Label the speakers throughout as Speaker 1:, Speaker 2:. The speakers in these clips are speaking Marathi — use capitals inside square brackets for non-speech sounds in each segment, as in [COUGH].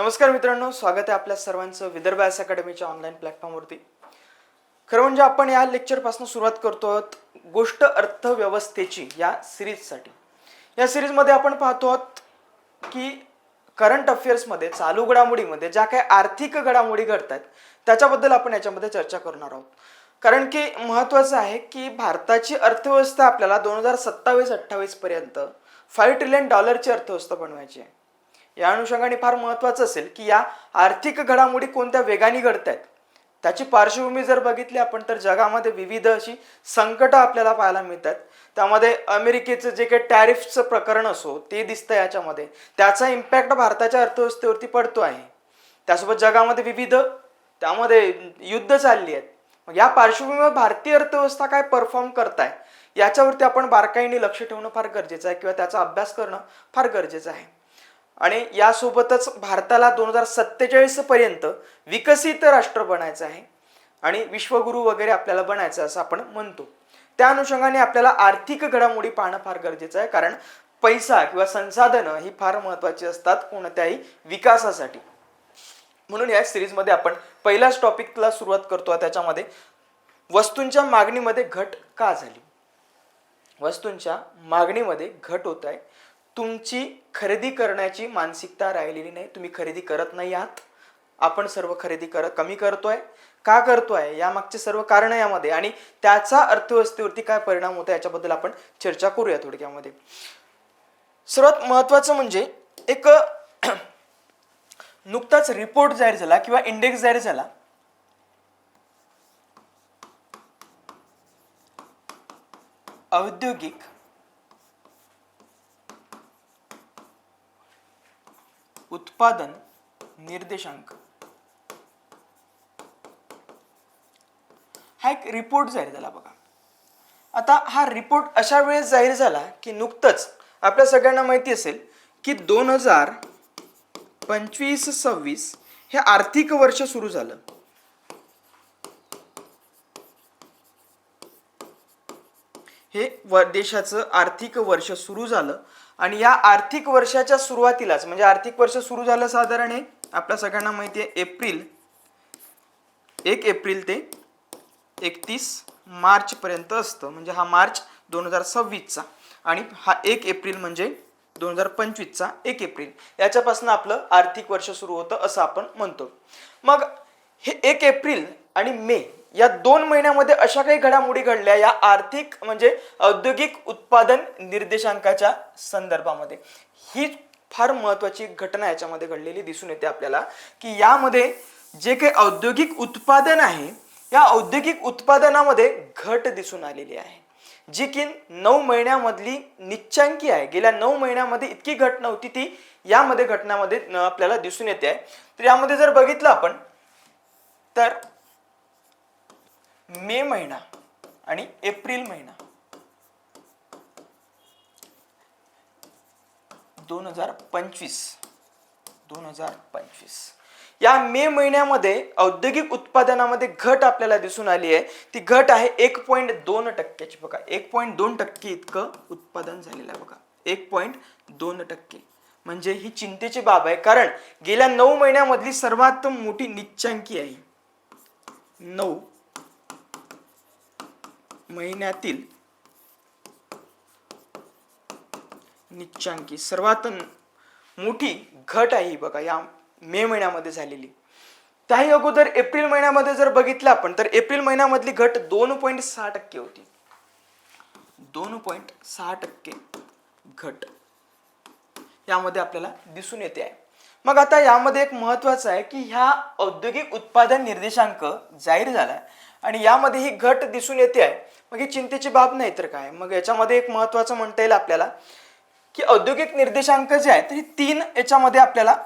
Speaker 1: नमस्कार मित्रांनो स्वागत आहे आपल्या सर्वांचं विदर्भ एस अकॅडमीच्या ऑनलाईन प्लॅटफॉर्मवरती खरं म्हणजे आपण या लेक्चरपासून सुरुवात करतो आहोत गोष्ट अर्थव्यवस्थेची या सिरीजसाठी या सिरीजमध्ये आपण पाहतो आहोत की करंट अफेअर्समध्ये चालू घडामोडीमध्ये ज्या काही आर्थिक घडामोडी घडत आहेत त्याच्याबद्दल आपण याच्यामध्ये चर्चा करणार आहोत. कारण की महत्त्वाचं आहे की भारताची अर्थव्यवस्था आपल्याला दोन हजार सत्तावीस अठ्ठावीस पर्यंत फाईव्ह ट्रिलियन डॉलरची अर्थव्यवस्था बनवायची आहे. या अनुषंगाने फार महत्त्वाचं असेल की या आर्थिक घडामोडी कोणत्या वेगाने घडत आहेत त्याची पार्श्वभूमी जर बघितली आपण तर जगामध्ये विविध अशी संकटं आपल्याला पाहायला मिळतात. त्यामध्ये अमेरिकेचं जे काही टॅरिफचं प्रकरण असो ते दिसतं याच्यामध्ये. त्याचा इम्पॅक्ट भारताच्या अर्थव्यवस्थेवरती पडतो आहे. त्यासोबत जगामध्ये विविध त्यामध्ये युद्ध चालली आहेत. या पार्श्वभूमीवर भारतीय अर्थव्यवस्था काय परफॉर्म करताय याच्यावरती आपण बारकाईने लक्ष ठेवणं फार गरजेचं आहे किंवा त्याचा अभ्यास करणं फार गरजेचं आहे. आणि यासोबतच भारताला दोन हजार सत्तेचाळीस पर्यंत विकसित राष्ट्र बनायचं आहे. आणि विश्वगुरू वगैरे आपल्याला बनायचं असं आपण म्हणतो. त्या अनुषंगाने आपल्याला आर्थिक घडामोडी पाहणं फार गरजेचं आहे कारण पैसा किंवा संसाधनं ही फार महत्त्वाची असतात कोणत्याही विकासासाठी. म्हणून या सिरीजमध्ये आपण पहिल्याच टॉपिकला सुरुवात करतो त्याच्यामध्ये वस्तूंच्या मागणीमध्ये घट का झाली? वस्तूंच्या मागणीमध्ये घट होत आहे. तुमची खरेदी करण्याची मानसिकता राहिलेली नाही. तुम्ही खरेदी करत नाही आहात. आपण सर्व खरेदी कर कमी करतोय. का करतोय? यामागचे सर्व कारण यामध्ये. आणि त्याचा अर्थव्यवस्थेवरती काय परिणाम होतो याच्याबद्दल आपण चर्चा करूया थोडक्यामध्ये. सर्वात महत्वाचं म्हणजे एक [CLEARS THROAT] नुकताच रिपोर्ट जाहीर झाला किंवा इंडेक्स जाहीर झाला. औद्योगिक उत्पादन निर्देशांक. हा एक रिपोर्ट जाहीर झाला बघा. आता हा रिपोर्ट अशा वेळेस जाहीर झाला की नुकतंच आपल्या सगळ्यांना माहिती असेल की दोन हजार पंचवीस सव्वीस हे आर्थिक वर्ष सुरू झालं. हे व देशाचं आर्थिक वर्ष सुरू झालं. आणि या आर्थिक वर्षाच्या सुरुवातीलाच म्हणजे आर्थिक वर्ष सुरू झालं साधारण आपल्या सगळ्यांना माहिती आहे एप्रिल एक एप्रिल ते एकतीस मार्चपर्यंत असतं. म्हणजे हा मार्च दोन हजार सव्वीसचा आणि हा एक एप्रिल म्हणजे दोन हजार पंचवीसचा एक एप्रिल. याच्यापासून आपलं आर्थिक वर्ष सुरू होतं असं आपण म्हणतो. मग हे एक एप्रिल आणि मे या दोन महिन्यामध्ये अशा काही घडामोडी घडल्या या आर्थिक म्हणजे औद्योगिक उत्पादन निर्देशांकाच्या संदर्भामध्ये. ही फार महत्वाची घटना याच्यामध्ये घडलेली दिसून येते आपल्याला की यामध्ये जे काही औद्योगिक उत्पादन आहे या औद्योगिक उत्पादनामध्ये घट दिसून आलेली आहे. जी की नऊ महिन्यामधली निच्चांकी आहे. गेल्या नऊ महिन्यामध्ये इतकी घट नव्हती ती यामध्ये घटनामध्ये आपल्याला दिसून येते आहे. तर यामध्ये जर बघितलं आपण तर मे महिना आणि एप्रिल महिना. दोन हजार पंचवीस. दोन हजार पंचवीस. या मे महिन्यामध्ये औद्योगिक उत्पादनामध्ये घट आपल्याला दिसून आली आहे. ती घट आहे एक पॉईंट दोन टक्क्याची. बघा एक पॉईंट दोन टक्के इतकं उत्पादन झालेलं आहे बघा. एक पॉईंट दोन टक्के. म्हणजे ही चिंतेची बाब आहे. कारण गेल्या नऊ महिन्यामधली सर्वात मोठी निच्चांकी आहे नऊ. महिन्यातील निच्चांकी. सर्वात मोठी घट आहे ही बघा या मे महिन्यामध्ये झालेली. त्याही अगोदर एप्रिल महिन्यामध्ये जर बघितलं आपण तर एप्रिल महिन्यामधली घट दोन पॉईंट सहा टक्के होती. दोन पॉईंट सहा टक्के घट यामध्ये आपल्याला दिसून येते आहे. मग आता यामध्ये एक महत्वाचं आहे की ह्या औद्योगिक उत्पादन निर्देशांक जाहीर झाला आणि यामध्ये ही घट दिसून येते आहे. मग ही चिंतेची बाब नाही तर काय? मग याच्यामध्ये एक महत्वाचं म्हणता येईल आपल्याला की औद्योगिक निर्देशांक जे आहेत हे तीन याच्यामध्ये आपल्याला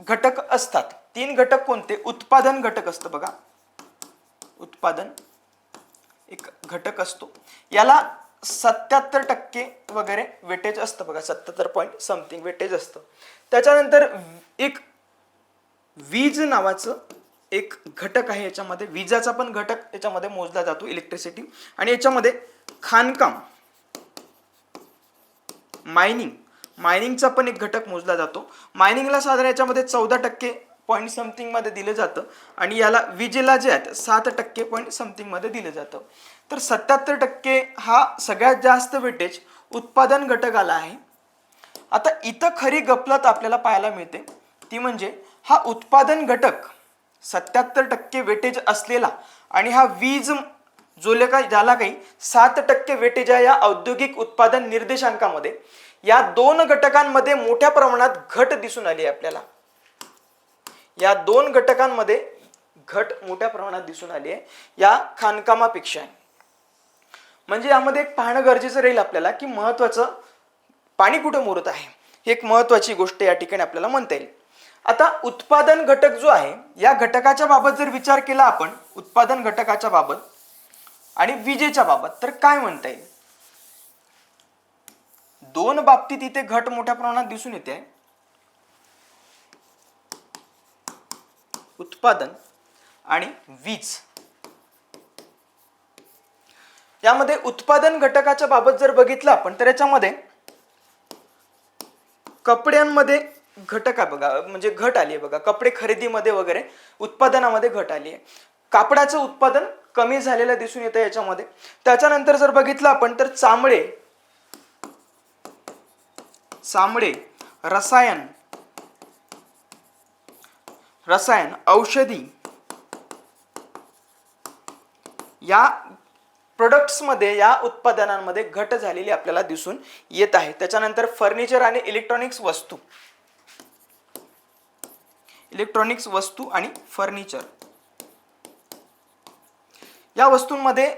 Speaker 1: घटक असतात. तीन घटक कोणते? उत्पादन घटक असतं बघा. उत्पादन एक घटक असतो. याला सत्याहत्तर टक्के वगैरे वेटेज असतं बघा सत्याहत्तर पॉईंट समथिंग वेटेज असतं. त्याच्यानंतर एक वीज नावाचं एक घटक आहे याच्यामध्ये विजाचा पण घटक याच्यामध्ये मोजला जातो इलेक्ट्रिसिटी आणि याच्यामध्ये खाणकाम मायनिंग मायनिंगचा पण एक घटक मोजला जातो. मायनिंगला साधारण याच्यामध्ये चौदा टक्के पॉईंट समथिंगमध्ये दिलं जातं. आणि याला विजेला जे आहेत सात टक्के पॉईंट समथिंगमध्ये दिलं जातं. तर सत्याहत्तर टक्के हा सगळ्यात जास्त वेटेज उत्पादन घटकाला आहे. आता इथं खरी गपलत आपल्याला पाहायला मिळते. ती म्हणजे हा उत्पादन घटक सत्याहत्तर टक्के वेटेज असलेला आणि हा वीज जो काही ज्याला काही सात टक्के वेटेज आहे या औद्योगिक उत्पादन निर्देशांकामध्ये. या दोन घटकांमध्ये मोठ्या प्रमाणात घट दिसून आली आहे आपल्याला. या दोन घटकांमध्ये घट मोठ्या प्रमाणात दिसून आली आहे. या खाणकामापेक्षा. म्हणजे यामध्ये एक पाहणं गरजेचं राहील आपल्याला की महत्वाचं पाणी कुठं मुरत आहे. ही एक महत्वाची गोष्ट या ठिकाणी आपल्याला म्हणता येईल. आता उत्पादन घटक जो आहे या घटकाच्या बाबत जर विचार केला आपण उत्पादन घटकाच्या बाबत आणि विजेच्या बाबत तर काय म्हणता येईल? दोन बाबतीत इथे घट मोठ्या प्रमाणात दिसून येते. आहे उत्पादन आणि वीज. यामध्ये उत्पादन घटकाच्या बाबत जर बघितलं आपण तर याच्यामध्ये कपड्यांमध्ये घटक आहे बघा म्हणजे घट आली आहे बघा कपडे खरेदीमध्ये वगैरे उत्पादनामध्ये घट आली आहे. कापडाचं उत्पादन कमी झालेलं दिसून येतं याच्यामध्ये. त्याच्यानंतर जर बघितलं आपण तर चामडे चामडे रसायन रसायन औषधी या प्रोडक्ट्समध्ये या उत्पादनांमध्ये घट झालेली आपल्याला दिसून येत आहे. त्याच्यानंतर फर्निचर आणि इलेक्ट्रॉनिक्स वस्तू. इलेक्ट्रॉनिक्स वस्तू आणि फर्निचर. या वस्तूंमध्ये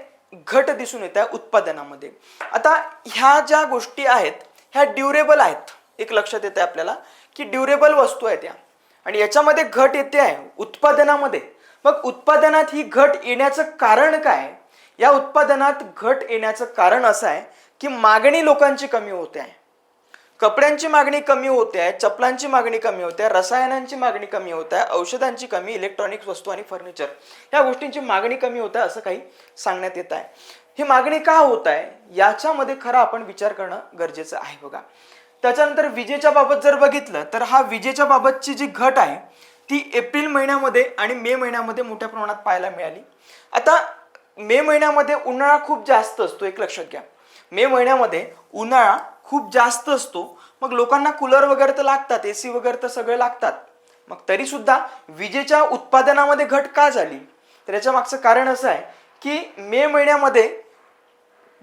Speaker 1: घट दिसून येत आहे उत्पादनामध्ये. आता ह्या ज्या गोष्टी आहेत ह्या ड्युरेबल आहेत. एक लक्षात येते आपल्याला की ड्युरेबल वस्तू आहेत या. आणि याच्यामध्ये घट येते आहे उत्पादनामध्ये. मग उत्पादनात ही घट येण्याचं कारण काय? या उत्पादनात घट येण्याचं कारण असं आहे की मागणी लोकांची कमी होते आहे. कपड्यांची मागणी कमी होते आहे चपलांची मागणी कमी होते आहे रसायनांची मागणी कमी होत आहे औषधांची कमी इलेक्ट्रॉनिक्स वस्तू आणि फर्निचर या गोष्टींची मागणी कमी होत आहे असं काही सांगण्यात येत आहे. ही मागणी का होत आहे? याच्यामध्ये खरा आपण विचार करणं गरजेचं आहे बघा. त्याच्यानंतर विजेच्या बाबत जर बघितलं तर हा विजेच्या बाबतची जी घट आहे ती एप्रिल महिन्यामध्ये आणि मे महिन्यामध्ये मोठ्या प्रमाणात पाहायला मिळाली. आता मे महिन्यामध्ये उन्हाळा खूप जास्त असतो एक लक्षात घ्या. मे महिन्यामध्ये उन्हाळा खूप जास्त असतो. मग लोकांना कूलर वगैरे तर लागतात ए सी वगैरे तर सगळे लागतात. मग तरी सुद्धा विजेच्या उत्पादनामध्ये घट का झाली? तर याच्या मागचं कारण असं आहे की मे महिन्यामध्ये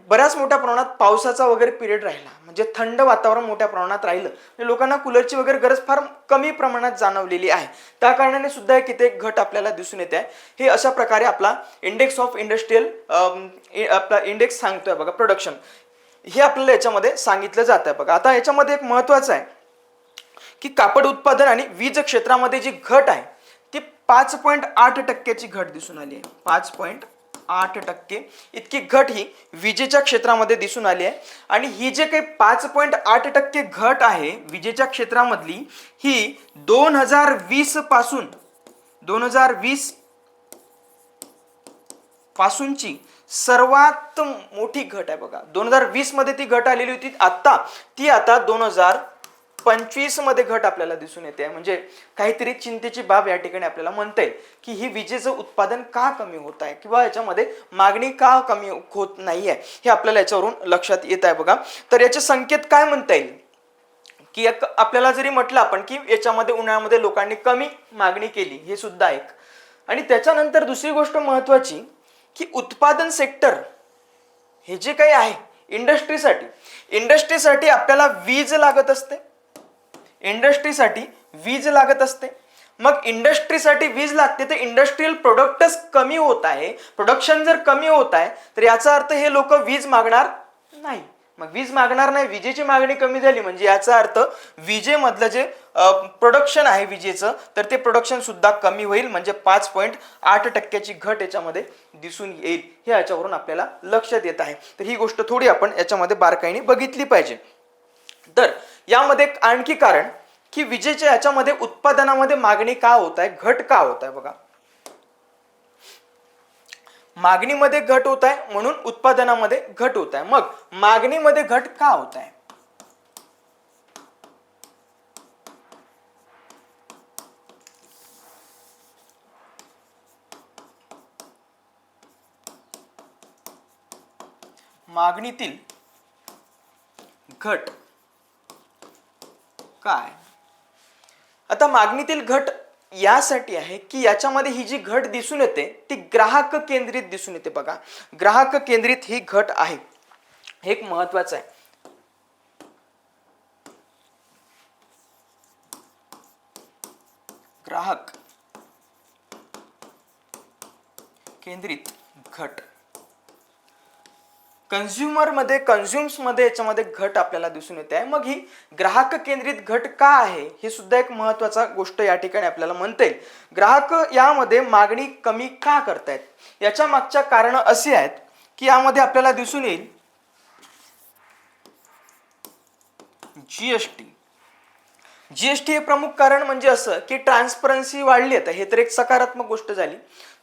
Speaker 1: बऱ्याच मोठ्या प्रमाणात पावसाचा वगैरे पिरियड राहिला. म्हणजे थंड वातावरण मोठ्या प्रमाणात राहिलं. म्हणजे लोकांना कूलरची वगैरे गरज फार कमी प्रमाणात जाणवलेली आहे. त्या कारणाने सुद्धा एक इथे एक घट आपल्याला दिसून येते. आहे हे अशा प्रकारे आपला इंडेक्स ऑफ इंडस्ट्रीयल आपला इंडेक्स सांगतोय बघा प्रोडक्शन हे आपल्याला याच्यामध्ये सांगितलं जात आहे बघा. आता याच्यामध्ये एक महत्वाचं आहे की कापड उत्पादन आणि वीज क्षेत्रामध्ये जी घट आहे ती पाच पॉईंट आठ टक्क्याची घट दिसून आली आहे. पाच पॉईंट आठ टक्के. इतकी घट ही विजेच्या क्षेत्रामध्ये दिसून आली आहे. आणि ही जे काही पाच पॉईंट आठ टक्के घट आहे विजेच्या क्षेत्रामधली ही दोन हजार वीसपासून दोन हजार वीस पासूनची सर्वात मोठी घट आहे बघा. दोन हजार वीसमध्ये ती घट आलेली होती आत्ता ती आता दोन हजार पंचवीसमध्ये घट आपल्याला दिसून येते. म्हणजे काहीतरी चिंतेची बाब या ठिकाणी आपल्याला म्हणता येईल की ही विजेचं उत्पादन का कमी होत आहे किंवा याच्यामध्ये मागणी का कमी होत नाहीये हे आपल्याला याच्यावरून लक्षात येत आहे बघा. तर याचे संकेत काय म्हणता येईल? की एक आपल्याला जरी म्हटलं आपण की याच्यामध्ये उन्हाळ्यामध्ये लोकांनी कमी मागणी केली हे सुद्धा एक. आणि त्याच्यानंतर दुसरी गोष्ट महत्वाची की उत्पादन सेक्टर हे जे काही आहे इंडस्ट्रीसाठी इंडस्ट्रीसाठी आपल्याला वीज लागत असते. इंडस्ट्रीसाठी वीज लागत असते. मग इंडस्ट्रीसाठी वीज लागते तर इंडस्ट्रीयल प्रोडक्टच कमी होत आहे. प्रोडक्शन जर कमी होत आहे तर याचा अर्थ हे लोक वीज मागणार नाही. मग वीज मागणार नाही विजेची मागणी कमी झाली म्हणजे याचा अर्थ विजेमधलं जे प्रोडक्शन आहे विजेचं तर ते प्रोडक्शन सुद्धा कमी होईल. म्हणजे पाच पॉईंट आठ टक्क्याची घट याच्यामध्ये दिसून येईल. हे याच्यावरून आपल्याला लक्षात येत आहे. तर ही गोष्ट थोडी आपण याच्यामध्ये बारकाईने बघितली पाहिजे. तर यामध्ये आणखी कारण की विजेच्या याच्यामध्ये उत्पादनामध्ये मागणी का होत आहे? घट का होत आहे बघा. मागणीमध्ये घट होत आहे म्हणून उत्पादनामध्ये घट होत आहे. मग मागणीमध्ये घट का होत आहे? मागणीतील घट काय? आता मागणीतील घट यासाठी आहे की याच्यामध्ये ही जी घट दिसून येते ती ग्राहक केंद्रित दिसून येते बघा. ग्राहक केंद्रित ही घट आहे. हे एक महत्वाचं आहे. ग्राहक केंद्रित घट. कन्झ्युमरमध्ये कन्झ्युम्समध्ये याच्यामध्ये घट आपल्याला दिसून येते. आहे मग ही ग्राहक केंद्रित घट का आहे? हे सुद्धा एक महत्त्वाचा गोष्ट या ठिकाणी आपल्याला म्हणता येईल. ग्राहक यामध्ये मागणी कमी का करतायत? याच्या मागच्या कारण असे आहेत की यामध्ये आपल्याला दिसून येईल जीएसटी जीएसटी हे प्रमुख कारण म्हणजे असं की ट्रान्सपरन्सी वाढली आता. हे तर एक सकारात्मक गोष्ट झाली.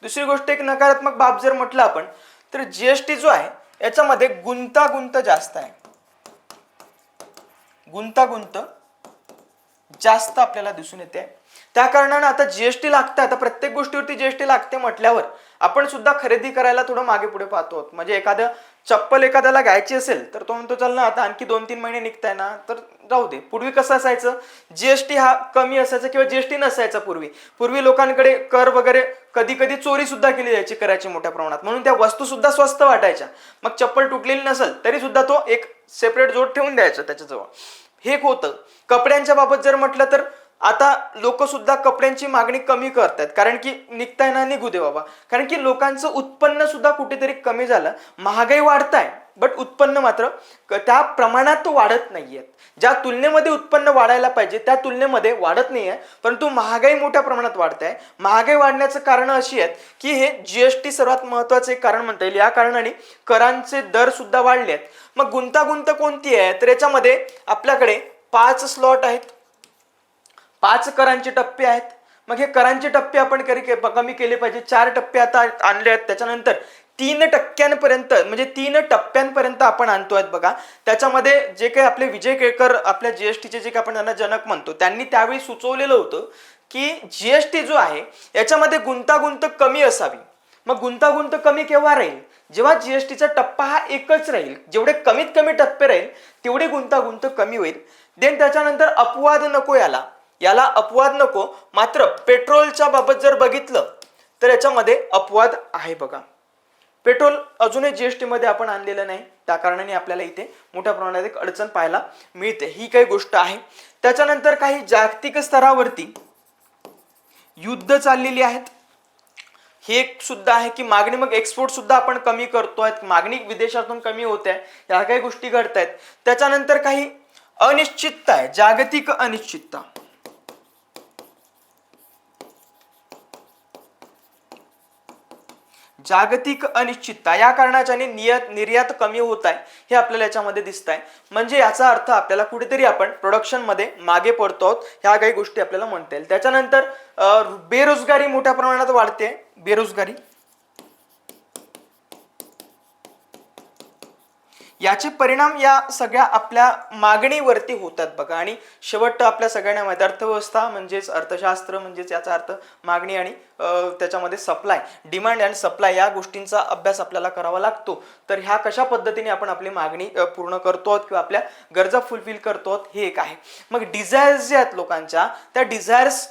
Speaker 1: दुसरी गोष्ट एक नकारात्मक बाब जर म्हटलं आपण तर जीएसटी जो आहे याच्यामध्ये गुंतागुंत जास्त आहे. गुंतागुंत जास्त आपल्याला दिसून येते. त्या कारणानं आता जीएसटी लागतं. आता प्रत्येक गोष्टीवरती जीएसटी लागते म्हटल्यावर आपण सुद्धा खरेदी करायला थोडं मागे पुढे पाहतो. आहोत. म्हणजे एखादं चप्पल एखाद्याला घ्यायची असेल तर तो म्हणतो चल ना आता आणखी दोन तीन महिने निघताय ना तर जाऊ दे. पूर्वी कसं असायचं? जीएसटी हा कमी असायचा किंवा जीएसटी नसायचा पूर्वी. पूर्वी लोकांकडे कर वगैरे कधी कधी चोरी सुद्धा केली जायची करायची मोठ्या प्रमाणात. म्हणून त्या वस्तू सुद्धा स्वस्त वाटायच्या. मग चप्पल तुटलेली नसेल तरी सुद्धा तो एक सेपरेट जोड ठेवून द्यायचा त्याच्याजवळ. हे एक होतं. कपड्यांच्या बाबत जर म्हटलं तर आता लोक सुद्धा कपड्यांची मागणी कमी करतात कारण की निघताय ना निघू दे बाबा. कारण की लोकांचं उत्पन्न सुद्धा कुठेतरी कमी झालं. महागाई वाढताय बट उत्पन्न मात्र त्या प्रमाणात तो वाढत नाहीयेत. ज्या तुलनेमध्ये उत्पन्न वाढायला पाहिजे त्या तुलनेमध्ये वाढत नाही आहे परंतु महागाई मोठ्या प्रमाणात वाढत आहे महागाई वाढण्याचं कारण अशी आहेत की हे जी एस टी सर्वात महत्त्वाचं एक कारण म्हणता येईल. या कारणाने करांचे दर सुद्धा वाढले आहेत मग गुंतागुंत कोणती आहे? तर याच्यामध्ये आपल्याकडे पाच स्लॉट आहेत. पाच करांचे टप्पे आहेत. मग हे करांचे टप्पे आपण करी कमी केले पाहिजे. चार टप्पे आता आणले आहेत. त्याच्यानंतर तीन टक्क्यांपर्यंत म्हणजे तीन टप्प्यांपर्यंत आपण आणतो आहेत बघा. त्याच्यामध्ये जे काही आपले विजय केळकर आपल्या जीएसटीचे जे काही आपण त्यांना जनक म्हणतो त्यांनी त्यावेळी सुचवलेलं होतं की जीएसटी जो आहे याच्यामध्ये गुंतागुंत कमी असावी. मग गुंतागुंत कमी केव्हा राहील? जेव्हा जीएसटीचा टप्पा हा एकच राहील जेवढे कमीत कमी टप्पे राहील तेवढे गुंतागुंत कमी होईल. देन त्याच्यानंतर अपवाद नको याला. याला अपवाद नको मात्र पेट्रोलच्या बाबत जर बघितलं तर याच्यामध्ये अपवाद आहे बघा. पेट्रोल अजूनही जीएसटी मध्ये आपण आणलेलं नाही. त्या कारणाने आपल्याला इथे मोठ्या प्रमाणात एक अडचण पाहायला मिळते. ही काही गोष्ट आहे. त्याच्यानंतर काही जागतिक स्तरावरती युद्ध चाललेली आहेत. हे एक सुद्धा आहे की मागणी मग एक्सपोर्ट सुद्धा आपण कमी करतोय. मागणी विदेशातून कमी होत. आहे या काही गोष्टी घडत आहेत त्याच्यानंतर काही अनिश्चितता आहे. जागतिक अनिश्चितता. जागतिक अनिश्चितता या कारणाच्याने नियत निर्यात कमी होत आहे हे आपल्याला याच्यामध्ये दिसत आहे म्हणजे याचा अर्थ आपल्याला कुठेतरी आपण प्रोडक्शनमध्ये मागे पडतो आहोत ह्या काही गोष्टी आपल्याला म्हणता येईल. त्याच्यानंतर बेरोजगारी मोठ्या प्रमाणात वाढते. बेरोजगारी? याचे परिणाम या सगळ्या आपल्या मागणीवरती होतात बघा. आणि शेवट आपल्या सगळ्यांना माहिती अर्थव्यवस्था म्हणजेच अर्थशास्त्र म्हणजेच याचा अर्थ मागणी आणि त्याच्यामध्ये सप्लाय डिमांड आणि सप्लाय या गोष्टींचा अभ्यास आपल्याला करावा लागतो. तर ह्या कशा पद्धतीने आपण आपली मागणी पूर्ण करतो आहोत किंवा आपल्या गरजा फुलफिल करतो आहोत हे एक आहे. मग डिझायर्स जे आहेत लोकांच्या त्या डिझायर्स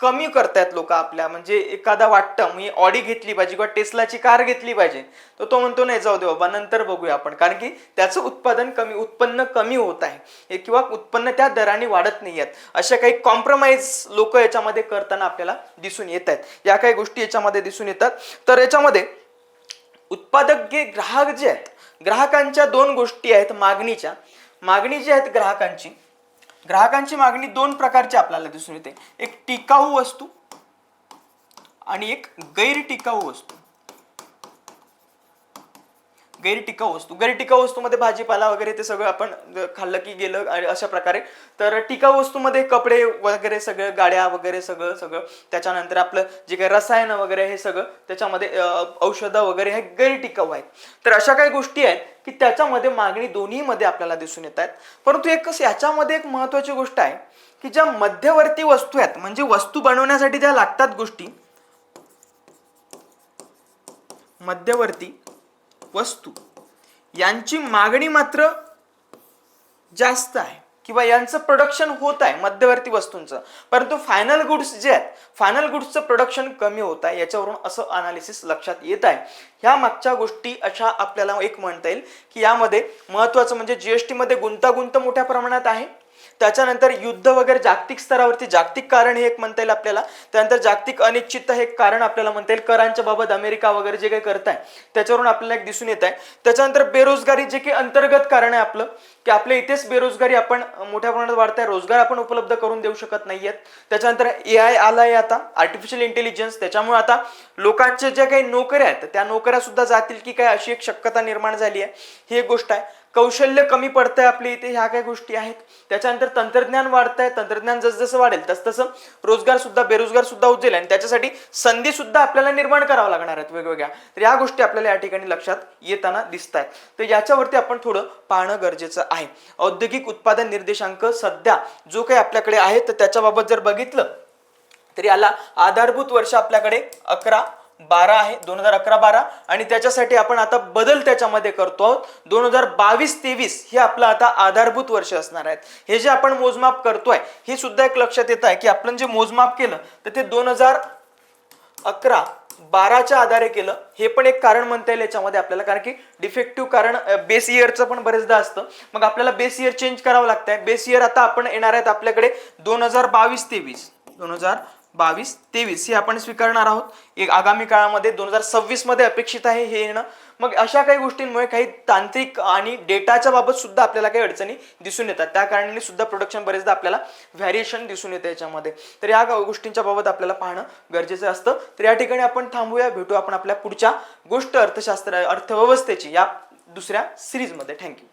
Speaker 1: कमी करतायत लोक आपल्या. म्हणजे एखादा वाटतं मी ऑडी घेतली पाहिजे किंवा टेस्लाची कार घेतली पाहिजे तर तो म्हणतो नाही जाऊ दे बाबा नंतर बघूया आपण. कारण की त्याचं उत्पादन कमी उत्पन्न कमी होत आहे. हे किंवा उत्पन्न त्या दराने वाढत नाही आहेत. अशा काही कॉम्प्रोमाइज लोक याच्यामध्ये करताना आपल्याला दिसून येत आहेत. या काही गोष्टी याच्यामध्ये दिसून येतात. तर याच्यामध्ये उत्पादक जे ग्राहक जे आहेत ग्राहकांच्या दोन गोष्टी आहेत मागणीच्या. मागणी जी आहेत ग्राहकांची ग्राहकांची मागणी दोन प्रकारची आपल्याला दिसून येते. एक टिकाऊ वस्तू आणि एक गैर टिकाऊ वस्तू. गैर टिकाऊ वस्तू. गैर टिकाऊ वस्तूमध्ये भाजीपाला वगैरे ते सगळं आपण खाल्लं की गेलं आणि अशा प्रकारे. तर टिकाऊ वस्तूमध्ये कपडे वगैरे सगळं गाड्या वगैरे सगळं सगळं. त्याच्यानंतर आपलं जे काही रसायन वगैरे हे सगळं त्याच्यामध्ये औषधं वगैरे हे गैर टिकाऊ आहेत. तर अशा काही गोष्टी आहेत की त्याच्यामध्ये मागणी दोन्हीमध्ये आपल्याला दिसून येत आहेत. परंतु एक याच्यामध्ये एक महत्त्वाची गोष्ट आहे की ज्या मध्यवर्ती वस्तू आहेत म्हणजे वस्तू बनवण्यासाठी ज्या लागतात गोष्टी मध्यवर्ती वस्तू. यांची मागणी मात्र जास्त आहे. किंवा यांचं प्रोडक्शन होत आहे मध्यवर्ती वस्तूंचं. परंतु फायनल गुड्स जे आहेत फायनल गुड्सचं प्रोडक्शन कमी होत आहे. याच्यावरून असं अनालिसिस लक्षात येत आहे. ह्या मागच्या गोष्टी अशा आपल्याला एक म्हणता येईल की यामध्ये महत्त्वाचं म्हणजे जी एस टीमध्ये गुंतागुंत मोठ्या प्रमाणात आहे. त्याच्यानंतर युद्ध वगैरे जागतिक स्तरावरती जागतिक कारण हे एक म्हणता येईल आपल्याला. त्यानंतर जागतिक अनिश्चितता हे एक कारण आपल्याला म्हणता येईल. करांच्या बाबत अमेरिका वगैरे जे काही करत आहे त्याच्यावरून आपल्याला एक दिसून येत आहे त्याच्यानंतर बेरोजगारी जे काही अंतर्गत कारण आहे आपलं की आपल्या इथेच बेरोजगारी आपण मोठ्या प्रमाणात वाढत आहे रोजगार आपण उपलब्ध करून देऊ शकत नाहीयेत. त्याच्यानंतर ए आय आला आहे आता आर्टिफिशियल इंटेलिजन्स त्याच्यामुळे आता लोकांच्या ज्या काही नोकऱ्या आहेत त्या नोकऱ्या सुद्धा जातील की काय अशी एक शक्यता निर्माण झाली आहे. ही एक गोष्ट आहे. कौशल्य कमी पडतंय आपल्या इथे ह्या काही गोष्टी आहेत. त्याच्यानंतर तंत्रज्ञान वाढत आहे तंत्रज्ञान जसजसं वाढेल तसतसं रोजगार सुद्धा बेरोजगार सुद्धा होत आणि त्याच्यासाठी संधी सुद्धा आपल्याला निर्माण करावं लागणार आहेत वेगवेगळ्या. तर या गोष्टी आपल्याला या ठिकाणी लक्षात येताना दिसत आहेत तर याच्यावरती आपण थोडं पाहणं गरजेचं आहे. औद्योगिक उत्पादन निर्देशांक सध्या जो काही आपल्याकडे आहे तर त्याच्याबाबत जर बघितलं तर याला आधारभूत वर्ष आपल्याकडे अकरा बारा आहे दोन हजार अकरा बारा. आणि त्याच्यासाठी आपण आता बदल त्याच्यामध्ये करतो आहोत. दोन हजार बावीस तेवीस हे आपलं आता आधारभूत वर्ष असणार आहेत. हे जे आपण मोजमाप करतोय हे सुद्धा एक लक्षात येत आहे की आपण जे मोजमाप केलं तर ते दोन हजार अकरा बाराच्या आधारे केलं. हे पण एक कारण म्हणता येईल याच्यामध्ये आपल्याला कारण की डिफेक्टिव्ह कारण बेस इयरचं पण बरेचदा असतं. मग आपल्याला बेस इयर चेंज करावं लागतंय. बेस इयर आता आपण येणार आहेत आपल्याकडे दोन हजार बावीस तेवीस. दोन हजार बावीस तेवीस हे आपण स्वीकारणार आहोत. एक आगामी काळामध्ये दोन हजार सव्वीसमध्ये अपेक्षित आहे हे येणं. मग अशा काही गोष्टींमुळे काही तांत्रिक आणि डेटाच्या बाबत सुद्धा आपल्याला काही अडचणी दिसून येतात. त्या कारणाने सुद्धा प्रोडक्शन बरेचदा आपल्याला व्हॅरिएशन दिसून येतं याच्यामध्ये. तर या गोष्टींच्या बाबत आपल्याला पाहणं गरजेचं असतं. तर या ठिकाणी आपण थांबूया. भेटू आपण आपल्या पुढच्या गोष्ट अर्थशास्त्र अर्थव्यवस्थेची या दुसऱ्या सिरीजमध्ये थँक्यू